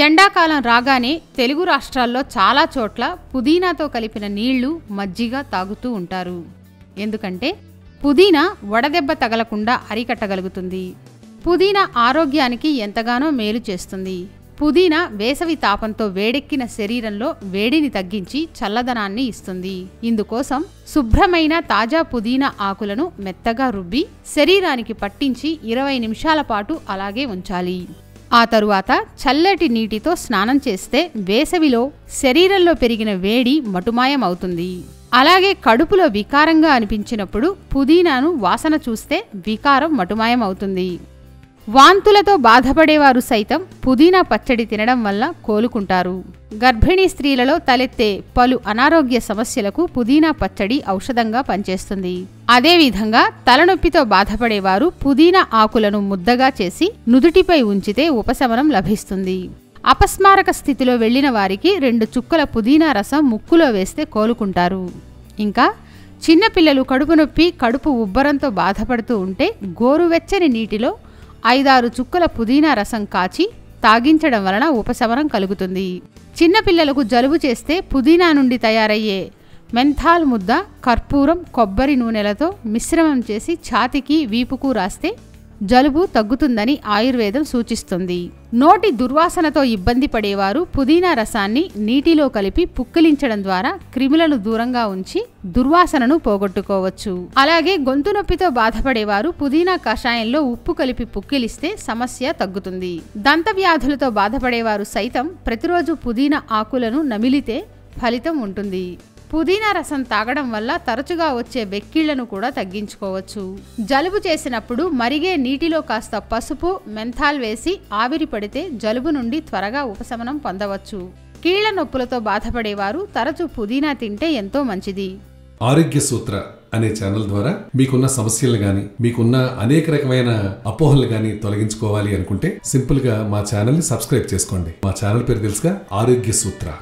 ఎండాకాలం రాగానే తెలుగు రాష్ట్రాల్లో చాలా చోట్ల పుదీనాతో కలిపిన నీళ్ళు మజ్జిగ తాగుతూ ఉంటారు. ఎందుకంటే పుదీనా వడదెబ్బ తగలకుండా అరికట్టగలుగుతుంది. పుదీనా ఆరోగ్యానికి ఎంతగానో మేలు చేస్తుంది. పుదీనా వేసవి తాపంతో వేడెక్కిన శరీరంలో వేడిని తగ్గించి చల్లదనాన్ని ఇస్తుంది. ఇందుకోసం శుభ్రమైన తాజా పుదీనా ఆకులను మెత్తగా రుబ్బి శరీరానికి పట్టించి ఇరవై నిమిషాల పాటు అలాగే ఉంచాలి. ఆ తరువాత చల్లటి నీటితో స్నానం చేస్తే వేసవిలో శరీరంలో పెరిగిన వేడి మటుమాయం అవుతుంది అలాగే కడుపులో వికారంగా అనిపించినప్పుడు పుదీనాను వాసన చూస్తే వికారం మటుమాయం అవుతుంది వాంతులతో బాధపడేవారు సైతం పుదీనా పచ్చడి తినడం వల్ల కోలుకుంటారు. గర్భిణీ స్త్రీలలో తలెత్తే పలు అనారోగ్య సమస్యలకు పుదీనా పచ్చడి ఔషధంగా పనిచేస్తుంది. అదేవిధంగా తలనొప్పితో బాధపడేవారు పుదీనా ఆకులను ముద్దగా చేసి నుదుటిపై ఉంచితే ఉపశమనం లభిస్తుంది. అపస్మారక స్థితిలో వెళ్ళిన వారికి రెండు చుక్కల పుదీనా రసం ముక్కులో వేస్తే కోలుకుంటారు. ఇంకా చిన్నపిల్లలు కడుపు నొప్పి కడుపు ఉబ్బరంతో బాధపడుతూ ఉంటే గోరువెచ్చని నీటిలో ఐదారు చుక్కల పుదీనా రసం కాచి తాగించడం వలన ఉపశమనం కలుగుతుంది. చిన్నపిల్లలకు జలుబు చేస్తే పుదీనా నుండి తయారయ్యే మెంథాల్ ముద్ద కర్పూరం కొబ్బరి నూనెలతో మిశ్రమం చేసి ఛాతికి వీపుకు రాస్తే జలుబు తగ్గుతుందని ఆయుర్వేదం సూచిస్తుంది. నోటి దుర్వాసనతో ఇబ్బంది పడేవారు పుదీనా రసాన్ని నీటిలో కలిపి పుక్కిలించడం ద్వారా క్రిములను దూరంగా ఉంచి దుర్వాసనను పోగొట్టుకోవచ్చు. అలాగే గొంతు నొప్పితో బాధపడేవారు పుదీనా కషాయంలో ఉప్పు కలిపి పుక్కిలిస్తే సమస్య తగ్గుతుంది. దంత వ్యాధులతో బాధపడేవారు సైతం ప్రతిరోజు పుదీనా ఆకులను నమిలితే ఫలితం ఉంటుంది. పుదీనా రసం తాగడం వల్ల తరచుగా వచ్చే బెక్కిళ్ళను కూడా తగ్గించుకోవచ్చు. జలుబు చేసినప్పుడు మరిగే నీటిలో కాస్త పసుపు మెంథాల్ వేసి ఆవిరి పడితే జలుబు నుండి త్వరగా ఉపశమనం పొందవచ్చు. కీళ్ళ నొప్పులతో బాధపడేవారు తరచు పుదీనా తింటే ఎంతో మంచిది. ఆరోగ్య సూత్ర అనే ఛానల్ ద్వారా మీకున్న సమస్యలు గాని మీకున్న అనేక రకమైన అపోహలు గాని తొలగించుకోవాలి అనుకుంటే సింపుల్గా మా ఛానల్ని సబ్స్క్రైబ్ చేసుకోండి. మా ఛానల్ పేరు తెలుసుగా ఆరోగ్య సూత్ర.